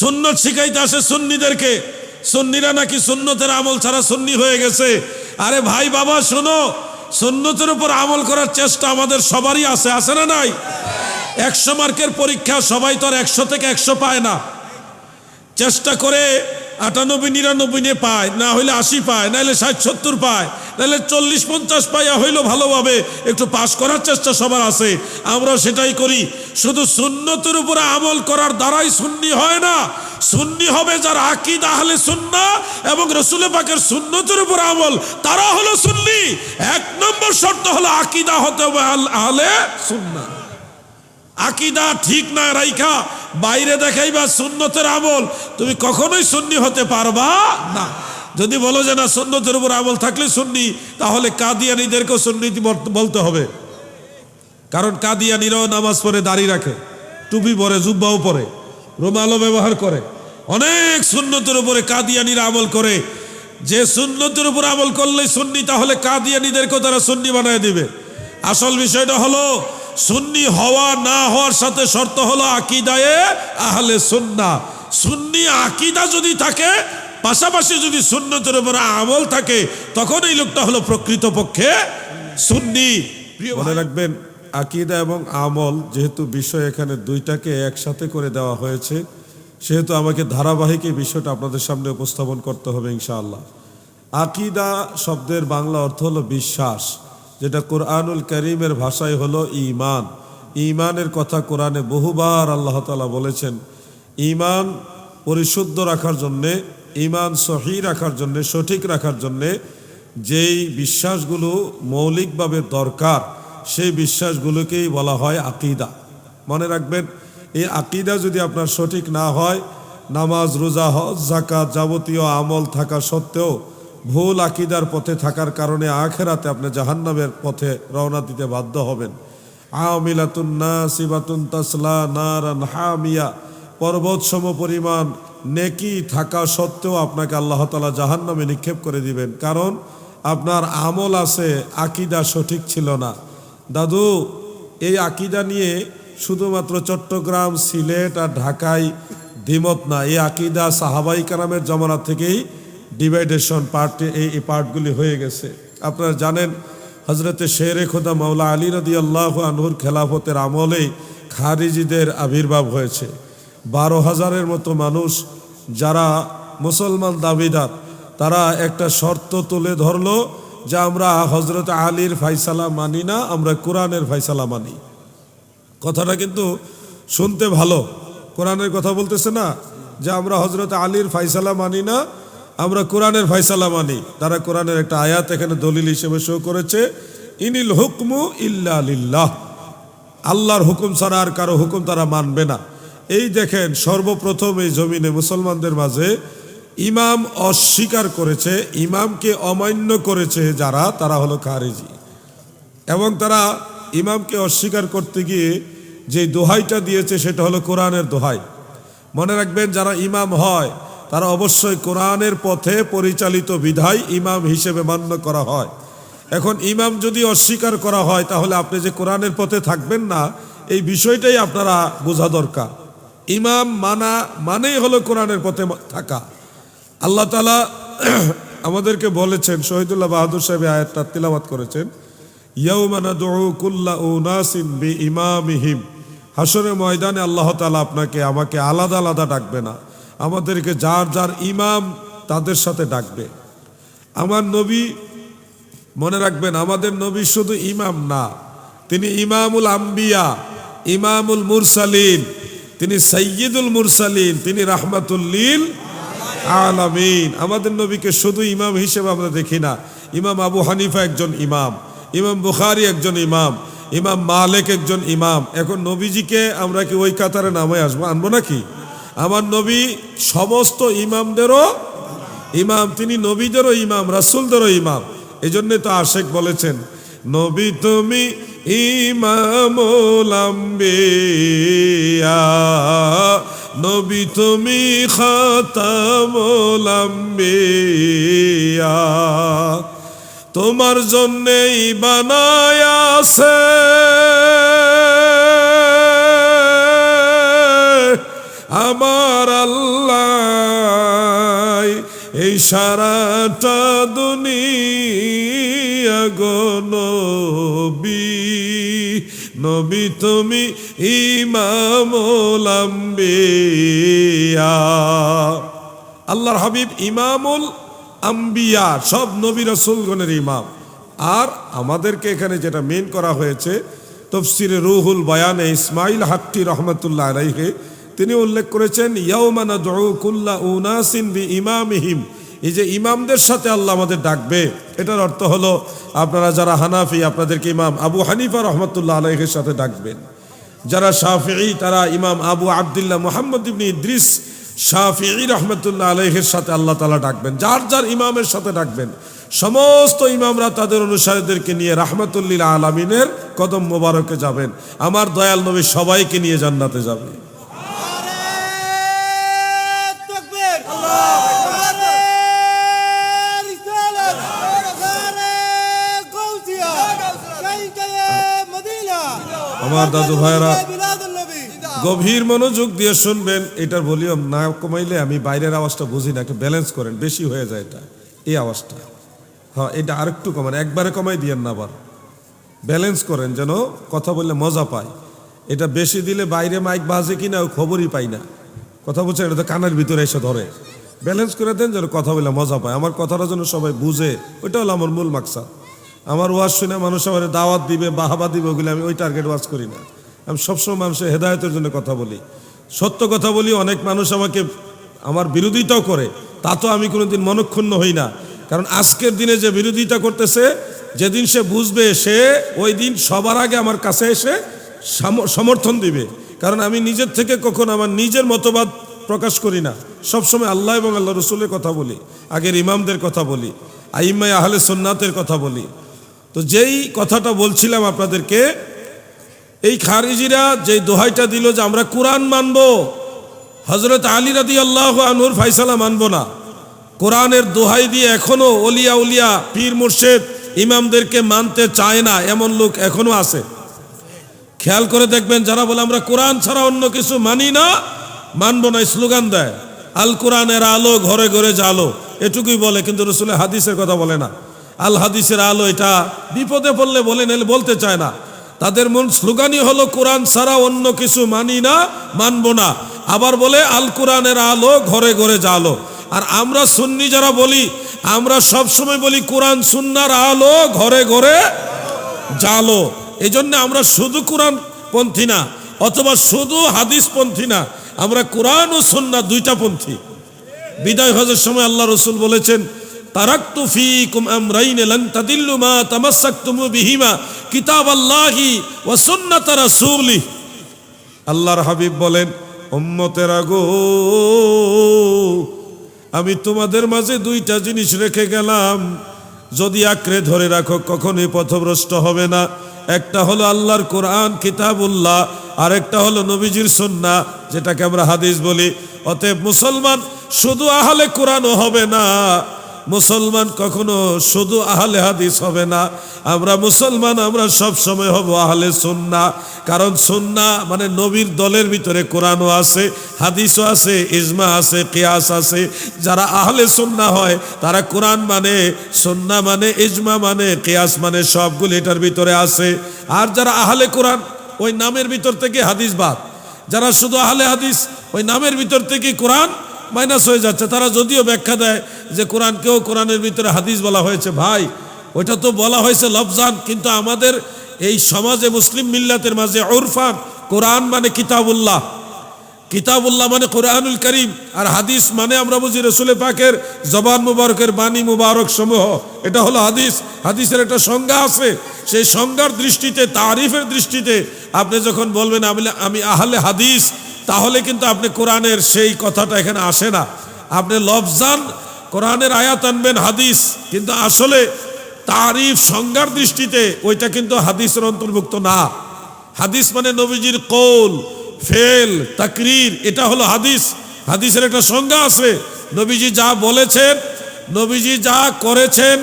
সুন্নত শিখাইতে আসে সুন্নিদেরকে। সুন্নিরা নাকি সুন্নতের আমল ছাড়া সুন্নি হয়ে গেছে। আরে ভাই, বাবা, শোনো, সুন্নতের উপর আমল করার চেষ্টা আমাদের সবারই আছে আছে না নাই? একশো মার্কের পরীক্ষা সবাই তো আর একশো থেকে একশো পায় না। চেষ্টা করে আটানব্বই, নিরানব্বই নিয়ে পায়, না হইলে আশি পায় নাহলে ষাট, সত্তর পায় নাহলে চল্লিশ, পঞ্চাশ পাইয়া হইল ভালোভাবে। একটু পাশ করার চেষ্টা সবার আছে। আমরা সেটাই করি। শুধু সুন্নতের উপরে আমল করার দ্বারাই সুন্নি হয় না। সুন্নি হবে যার আকিদ আহলে সুন্না এবং রসুল পাকের সুন্নতের উপর আমল, তারা হলো সুন্নি। এক নম্বর শর্ত হলো আকিদা হতে হবে আহলে সুন্না। আকিদা ঠিক না রাইখা, বাইরে দেখাইবা সুন্নতের আমল, তুমি কখনোই সুন্নি হতে পারবা না। যদি বলো যে না, সুন্নতের উপর আমল থাকলে সুন্নি, তাহলে কাদিয়ানিদেরকেও সুন্নিতি বল- বলতে হবে। কারণ কাদিয়ানিরাও নামাজ পড়ে দাঁড়িয়ে রাখে টুপি পরে জুব্বাও পরে রুমালও ব্যবহার করে। অনেক সুন্নতের উপরে কাদিয়ানিরা আমল করে। যে সুন্নতের উপর আমল করলে সুন্নি তাহলে কাদিয়ানিদেরকেও তারা সুন্নি বানায় দিবে। আসল বিষয়টা হলো সুন্নি হওয়া না হওয়ার সাথে শর্ত হলো আকিদায়ে আহলে সুন্না। সুন্নি আকিদা যদি থাকে পাশাপাশি যদি সুন্নতের উপর আমল থাকে তখন এই লোকটা হলো প্রকৃতপক্ষে সুন্নি। মনে রাখবেন আকিদা এবং আমল যেহেতু বিষয় এখানে দুইটাকে একসাথে করে দেওয়া হয়েছে, সেহেতু আমাকে ধারাবাহিক এই বিষয়টা আপনাদের সামনে উপস্থাপন করতে হবে ইনশাআল্লাহ। আকিদা শব্দের বাংলা অর্থ হলো বিশ্বাস, যেটা কোরআনুল করিমের ভাষায় হলো ইমান ঈমানের কথা কোরআনে বহুবার আল্লাহ তাআলা বলেছেন, ঈমান পরিশুদ্ধ রাখার জন্যে, ঈমান সহি রাখার জন্যে, সঠিক রাখার জন্যে যেই বিশ্বাসগুলো মৌলিকভাবে দরকার সেই বিশ্বাসগুলোকেই বলা হয় আকিদা। মনে রাখবেন, এই আকিদা যদি আপনার সঠিক না হয়, নামাজ, রোজা, হজ জাকাত যাবতীয় আমল থাকা সত্ত্বেও ভুল আকিদার পথে থাকার কারণে আখেরাতে আপনি জাহান্নামের পথে রওনা দিতে বাধ্য হবেন। আমিলাতুন নাসিবাতুন তাসলা নারান হামিয়া। পর্বত সম পরিমাণ নেকি থাকা সত্ত্বেও আপনাকে আল্লাহ তালা জাহান্নামে নিক্ষেপ করে দিবেন। কারণ আপনার আমল আছে, আকিদা সঠিক ছিল না। দাদু, এই আকিদা নিয়ে শুধুমাত্র চট্টগ্রাম, সিলেট আর ঢাকায় দ্বিমত না। এই আকিদা সাহাবাই কারামের জমানা থেকেই ডিভাইডেশন পার্ট এই পার্টগুলি হয়ে গেছে। আপনারা জানেন হজরতে শেরে খোদা মাওলা আলী রদি আল্লাহ আনহুর খেলাফতের আমলেই খারিজিদের আবির্ভাব হয়েছে। বারো হাজারের মতো মানুষ যারা মুসলমান দাবিদার, তারা একটা শর্ত তুলে ধরলো যে আমরা হজরত আলীর ফাইসালা মানি না, আমরা কোরআনের ফাইসালা মানি। কথাটা কিন্তু শুনতে ভালো। কোরআনের কথা বলতেছে না যে আমরা হজরত আলীর ফাইসালা মানি না, আমরা কোরআনের ফাইসালা মানি। তারা কোরআনের একটা আয়াত এখানে দলিল হিসেবে শো করেছে, ইনিল হুকমু ইল্লা লিল্লাহ। আল্লাহর হুকুম ছাড়া আর কারও হুকুম তারা মানবে না। এই দেখেন, সর্বপ্রথম এই জমিনে মুসলমানদের মাঝে ইমাম অস্বীকার করেছে, ইমামকে অমান্য করেছে যারা, তারা হলো খারেজি। এবং তারা ইমামকে অস্বীকার করতে গিয়ে যে দোহাইটা দিয়েছে সেটা হলো কোরআনের দোহাই। মনে রাখবেন, যারা ইমাম হয়, তারা অবশ্যই কোরআনের পথে পরিচালিত বিধায় ইমাম হিসেবে মান্য করা হয়। এখন ইমাম যদি অস্বীকার করা হয়, তাহলে আপনি যে কোরআনের পথে থাকবেন না, এই বিষয়টাই আপনারা বোঝা দরকার। ইমাম মানা, মানেই হলো কোরআনের পথে থাকা। আল্লাহ তালা আমাদেরকে বলেছেন, শহীদুল্লাহ বাহাদুর সাহেব আয়াতটা তিলাবাত করেছেন ইমামিহিম হাসরের ময়দানে আল্লাহ তালা আপনাকে, আমাকে আলাদা আলাদা ডাকবে না। আমাদেরকে যার যার ইমাম তাদের সাথে ডাকবে। আমার নবী, মনে রাখবেন, আমাদের নবী শুধু ইমাম না, তিনি ইমামুল আম্বিয়া, ইমামুল মুরসালিন, তিনি সৈয়দুল মুরসালিন, তিনি রাহমাতুল্লিল আলামিন। আমাদের নবীকে শুধু ইমাম হিসেবে আমরা দেখি না। ইমাম আবু হানিফা একজন ইমাম ইমাম বুখারি একজন ইমাম ইমাম মালেক একজন ইমাম। এখন নবীজিকে আমরা কি ওই কাতারে নামে আসব, আনব নাকি? আমার নবী সমস্ত ইমামদেরও ইমাম, তিনি নবীদেরও ইমাম, রাসুলদেরও ইমাম। এই জন্যে তো আশেক বলেছেন, নবী তুমি ইমামুলাম্বিয়া নবী তুমি খাতামুলাম্বিয়া তোমার জন্যেই বানায় আছে। আমার আল্লাহ এই সারাটা দুনিয়া গো নবী তুমি ইমামুল আল্লাহর হাবিব ইমামুল আম্বিয়া সব নবী রসুলগণের ইমাম। আর আমাদেরকে এখানে যেটা মেন করা হয়েছে, তফসিরে রুহুল বয়ানে ইসমাইল হাক্কি রহমতুল্লাহ আলাইহে, তিনি উল্লেখ করেছেন ইয়াউমানা কুল্লা উনাসিন বি ইমামিহিম এই যে ইমামদের সাথে আল্লাহ আমাদের ডাকবে, এটার অর্থ হলো আপনারা যারা হানাফি, আপনাদেরকে ইমাম আবু হানিফা রহমতুল্লাহ আলাইহের সাথে ডাকবেন। যারা শাফিঈ, তারা ইমাম আবু আবদুল্লাহ মোহাম্মদ ইবনি ইদ্রিস শাফিঈ রহমতুল্লাহ আলহের সাথে আল্লাহ তালা ডাকবেন। যার যার ইমামের সাথে ডাকবেন। সমস্ত ইমামরা তাদের অনুসারীদেরকে নিয়ে রাহমাতুল্লিল আলমিনের কদম মোবারকে যাবেন। আমার দয়াল নবী সবাইকে নিয়ে জান্নাতে যাবে। আমার দাদু ভাইরা গভীর মনোযোগ দিয়ে শুনবেন এটার ভলিউম না কমাইলে আমি বাইরের আওয়াজটা বুঝি না ব্যালেন্স করেন বেশি হয়ে যায় এটা এই আওয়াজটা। হ্যাঁ এটা আরেকটু কমান একবারে কমাই দিয়েন না আবার। ব্যালেন্স করেন যেন কথা বললে মজা পায়। এটা বেশি দিলে বাইরে মাইক বাজে কি না খবরই পাই না। কথা বলছে এটা তো কানের ভিতরে এসে ধরে। ব্যালেন্স করে দেন যেন কথা বলে মজা পায়। আমার কথাটা যেন সবাই বুঝে ওইটা হলো আমার মূল মাকসাদ। আমার ওয়াজ শুনে মানুষ আমার দাওয়াত দিবে, বাহাবা দিবে, ওগুলো আমি ওই টার্গেট ওয়াজ করি না। আমি সবসময় মানুষের হেদায়তের জন্য কথা বলি। সত্য কথা বলি, অনেক মানুষ আমাকে, আমার বিরোধিতাও করে। তা তো আমি কোনোদিন মনক্ষুণ্ণ হই না। কারণ আজকের দিনে যে বিরোধিতা করতেছে, যেদিন সে বুঝবে, সে ওই দিন সবার আগে আমার কাছে এসে সমর্থন দিবে। কারণ আমি নিজের থেকে কখন আমার নিজের মতবাদ প্রকাশ করি না। সবসময় আল্লাহ এবং আল্লাহ রসুলের কথা বলি, আগের ইমামদের কথা বলি আইম্মাই আহলে সুন্নাতের কথা বলি। তো যেই কথাটা বলছিলাম আপনাদেরকে, এই খারিজিরা যে দোহাইটা দিল যে আমরা কোরআন মানব হজরত আলী রাদি আল্লাহ আনহুর ফাইসালা মানব না। কোরআনের দোহাই দিয়ে এখনও অলিয়া উলিয়া, পীর মুর্শেদ ইমামদেরকে মানতে চায় না, এমন লোক এখনও আছে। খেয়াল করে দেখবেন যারা বলে আমরা কোরআন ছাড়া অন্য কিছু মানি না, মানব না স্লোগান দেয়। আল কোরআনের আলো ঘরে ঘরে জালো এটুকুই বলে, কিন্তু রসুলের হাদিসের কথা বলে না। আল হাদিসের আলো এটা। বিপদে পড়লে বলে নেলে বলতে চায় না। তাদের মূল স্লোগানই হলো, কোরআন ছাড়া অন্য কিছু মানি না, মানব না। আবার বলে, আল কোরআনের আলো ঘরে ঘরে জালো আর আমরা সুন্নি যারা বলি, আমরা সব সময় বলি, কোরআন সুন্নার আলো ঘরে ঘরে জালো এই জন্য আমরা শুধু কোরআন পন্থী না, অথবা শুধু হাদিস পন্থী না, আমরা কোরআন ও সুন্না দুইটা পন্থী। বিদায় হজের সময় আল্লাহ রসুল বলেছেন তারাক্তু ফিকুম আমরাইন লান তাদিল্লু মা তামাসসাকতুমু বিহিমা কিতাব আল্লাহি ওয়া সুন্নাত রাসূলি। আল্লাহর হাবিব বলেন, উম্মতেরা গো, আমি তোমাদের মাঝে দুইটা জিনিস রেখে গেলাম। যদি আঁকড়ে ধরে রাখো, কখনোই পথভ্রষ্ট হবে না। একটা হলো আল্লাহর কোরআন, কিতাবুল্লাহ আর একটা হলো নবীজির সুন্না, যেটাকে আমরা হাদিস বলি। অতএব মুসলমান, শুধু আহলে কোরআনও হবে না। মুসলমান কখনো শুধু আহলে হাদিস হবে না। আমরা মুসলমান, আমরা সব সময় হব আহলে সুন্না। কারণ সুন্না মানে নবীর দলের ভিতরে কোরআনও আছে, হাদিসও আছে, ইজমা আছে, কিয়াস আছে। যারা আহলে সুন্না হয়, তারা কোরআন মানে সুন্না মানে ইজমা মানে কিয়াস মানে সবগুলো এটার ভিতরে আছে। আর যারা আহলে কোরআন, ওই নামের ভিতর থেকে হাদিস বাদ। যারা শুধু আহলে হাদিস, ওই নামের ভিতর থেকে কোরআন মাইনাস হয়ে যাচ্ছে। তারা যদিও ব্যাখ্যা দেয় যে কোরআনকেও কোরআনের ভিতরে হাদিস বলা হয়েছে, ভাই, ওইটা তো বলা হয়েছে লফজান, কিন্তু আমাদের এই সমাজে মুসলিম মিল্লাতের মাঝে ওরফান কোরআন মানে কিতাবুল্লাহ। কিতাবুল্লাহ মানে কোরআনুল করিম, আর হাদিস মানে আমরা বুঝি রসুল পাকের জবান মুবারকের বাণী মুবারক সমূহ। এটা হলো হাদিস। হাদিসের একটা সংজ্ঞা আছে। সেই সংজ্ঞার দৃষ্টিতে, তারিফের দৃষ্টিতে আপনি যখন বলবেন, আমি আমি আহলে হাদিস তাহলে কিন্তু আপনি কোরআনের সেই কথাটা এখানে আসে না। আপনি লফজান, কোরআনের আয়াত আনবেন, হাদিস। কিন্তু আসলে তারিফ সংজ্ঞার দৃষ্টিতে ওইটা কিন্তু হাদিসের অন্তর্ভুক্ত না। হাদিস মানে নবীজির কৌল, ফেল, তাকরির, এটা হলো হাদিস। হাদিসের একটা সংজ্ঞা আছে। নবীজি যা বলেছেন, নবীজি যা করেছেন,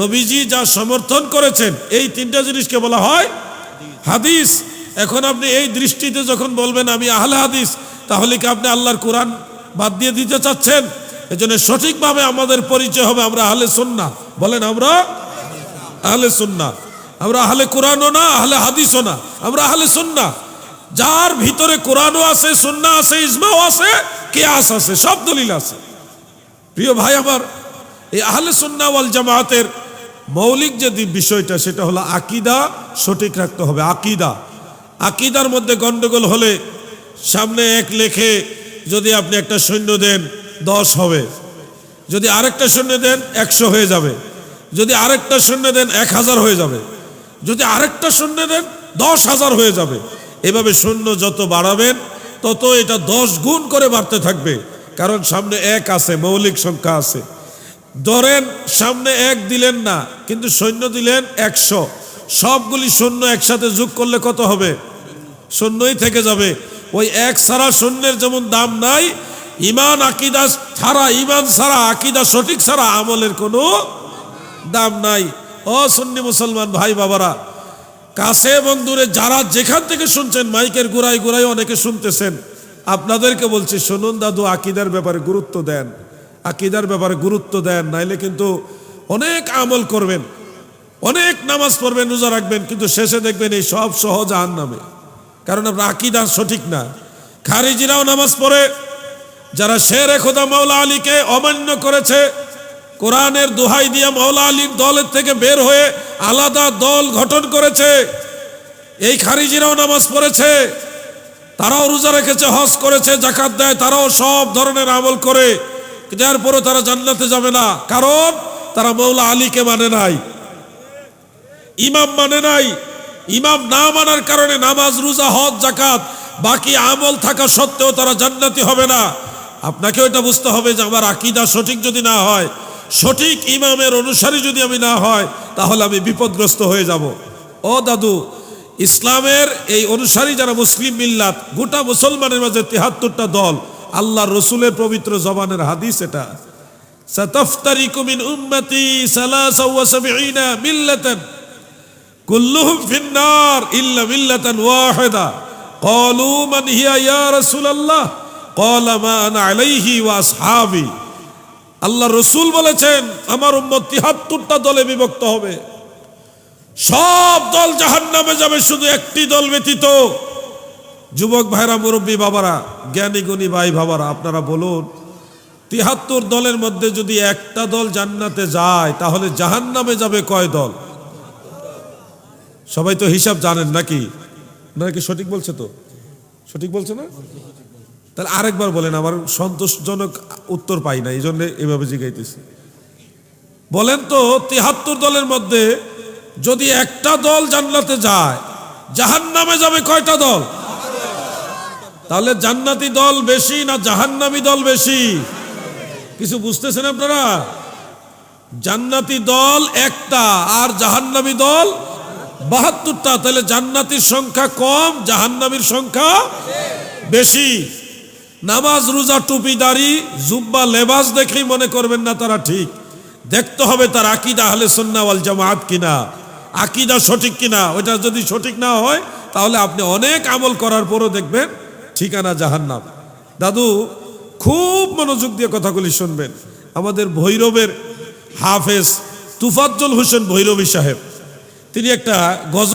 নবীজি যা সমর্থন করেছেন, এই তিনটা জিনিসকে বলা হয় হাদিস। এখন আপনি এই দৃষ্টিতে যখন বলবেন আমি আহলে হাদিস, তাহলে কি আপনি আল্লাহর কোরআন বাদ দিয়ে দিতে চাচ্ছেন? এজন্য সঠিকভাবে আমাদের পরিচয় হবে আমরা আহলে সুন্না বলেন আমরা আহলে সুন্না আমরা আহলে কোরআনও না, আহলে হাদিসও না, আমরা আহলে সুন্না যার ভিতরে কোরআনও আছে সুন্না আছে ইসমাও আছে, কেয়াস আছে, সব দলিল আছে। প্রিয় ভাই আমার, এই আহলে সুন্না ওয়াল জামাতের মৌলিক যে বিষয়টা, সেটা হলো আকিদা সঠিক রাখতে হবে, আকিদা। আকিদার মধ্যে গন্ডগোল হলে সামনে এক লেখে যদি আপনি একটা সৈন্য দেন, দশ হবে। যদি আরেকটা সৈন্য দেন, একশো হয়ে যাবে। যদি আরেকটা সৈন্য দেন, এক হাজার হয়ে যাবে। যদি আরেকটা শূন্য দেন, দশ হাজার হয়ে যাবে। এভাবে সৈন্য যত বাড়াবেন, তত এটা দশ গুণ করে বাড়তে থাকবে। কারণ সামনে এক আছে, মৌলিক সংখ্যা আছে। ধরেন সামনে এক দিলেন না, কিন্তু সৈন্য দিলেন একশো। সবগুলি শূন্য একসাথে যোগ করলে কত হবে? শূন্যই থেকে যাবে। ওই এক ছাড়া শূন্যের যেমন দাম নাই ইমান আকিদা ছাড়া ইমান ছাড়া, আকিদা সঠিক ছাড়া আমলের কোনো দাম নাই। ও সুন্নি মুসলমান ভাই বাবারা, কাছে এবং দূরে যারা যেখান থেকে শুনছেন, মাইকের গুড়াই গুড়াই অনেকে শুনতেছেন, আপনাদেরকে বলছি, শুনুন দাদু, আকিদার ব্যাপারে গুরুত্ব দেন। আকিদার ব্যাপারে গুরুত্ব দেন, নাইলে কিন্তু অনেক আমল করবেন। অনেক নামাজ পড়বেন, রোজা রাখবেন, কিন্তু শেষে দেখবেন এই সব সহজ আন নামে কারণ আপনার আকিদা সঠিক না। খারিজিরাও নামাজ পড়ে। যারা শের খোদা মাওলা আলীকে অমান্য করেছে, কোরআনের দোহাই দিয়া মাওলা আলীর দলের থেকে বের হয়ে আলাদা দল গঠন করেছে, এই খারিজিরাও নামাজ পড়েছে। তারাও রোজা রেখেছে, হজ করেছে জাকাত দেয়, তারাও সব ধরনের আমল করে। যার পরও তারা জান্নাতে যাবে না। কারণ তারা মৌলা আলীকে মানে নাই। ইমাম মানে নাই। ইমাম না মানার কারণে নামাজ, রোজা, হজ জাকাত বাকি আমল থাকা সত্ত্বেও তারা জান্নাতি হবে না। আপনাকে এটা বুঝতে হবে যে আমার আকিদা সঠিক যদি না হয়, সঠিক ইমামের অনুসারী যদি আমি না হয়, তাহলে আমি বিপদগ্রস্ত হয়ে যাব। ও দাদু, ইসলামের এই অনুসারী যারা মুসলিম মিল্লাত, গোটা মুসলমানের মাঝে তিহাত্তরটা দল আল্লাহ রসুলের পবিত্র জবানের হাদিস এটা। সাতাফতারিকুমিন উম্মতি সালাসা মিল্লাতান। কুল্লুহুম ফিন্নার ইল্লা মিল্লাতান ওয়াহিদা। ক্বালু মান হিয়া ইয়া রাসূলুল্লাহ। ক্বালা মা আনা আলাইহি ওয়া আসহাবি। আল্লাহ রসুল বলেছেন, আমার উম্মত তিহাত্তরটা দলে বিভক্ত হবে। সব দল জাহান নামে যাবে, শুধু একটি দল ব্যতীত। যুবক ভাইরা, মুরব্বী বাবারা, জ্ঞানী গুণী ভাই বাবারা, আপনারা বলুন, তিহাত্তর দলের মধ্যে যদি একটা দল জান্নাতে যায়, তাহলে জাহান নামে যাবে কয় দল? সবাই তো হিসাব জানেন নাকি? নাকি সঠিক বলছে তো? সঠিক বলছে না? তাহলে আরেকবার বলেন, আমার সন্তোষজনক উত্তর পাই না এই জন্য এভাবে জিগাইতেছি। বলেন তো, তিহাত্তর দলের মধ্যে যদি একটা দল জান্নাতে যায় জাহান নামে যাবে কয়টা দল? তাহলে জান্নাতি দল বেশি না জাহান্নামী দল বেশি? কিছু বুঝতেছেন আপনারা? জান্নাতি দল একটা, আর জাহান্নামী দল বাহাত্তরটা, তাহলে জান্নাতির সংখ্যা কম, জাহান্নামীর সংখ্যা বেশি। নামাজ, রোজা, টুপি, দাড়ি, জুব্বা, লেবাস দেখেই মনে করবেন না তারা ঠিক। দেখতে হবে তার আকিদা আহলে সন্না ওয়াল জামাত কিনা। আকিদা সঠিক কিনা, ওইটা যদি সঠিক না হয়, তাহলে আপনি অনেক আমল করার পরও দেখবেন ঠিকানা জাহান্নাম। দাদু, খুব মনোযোগ দিয়ে কথাগুলি শুনবেন। আমাদের ভৈরবের হাফেজ তুফাজ্জল হোসেন ভৈরবী সাহেব। তিনি একটা গজ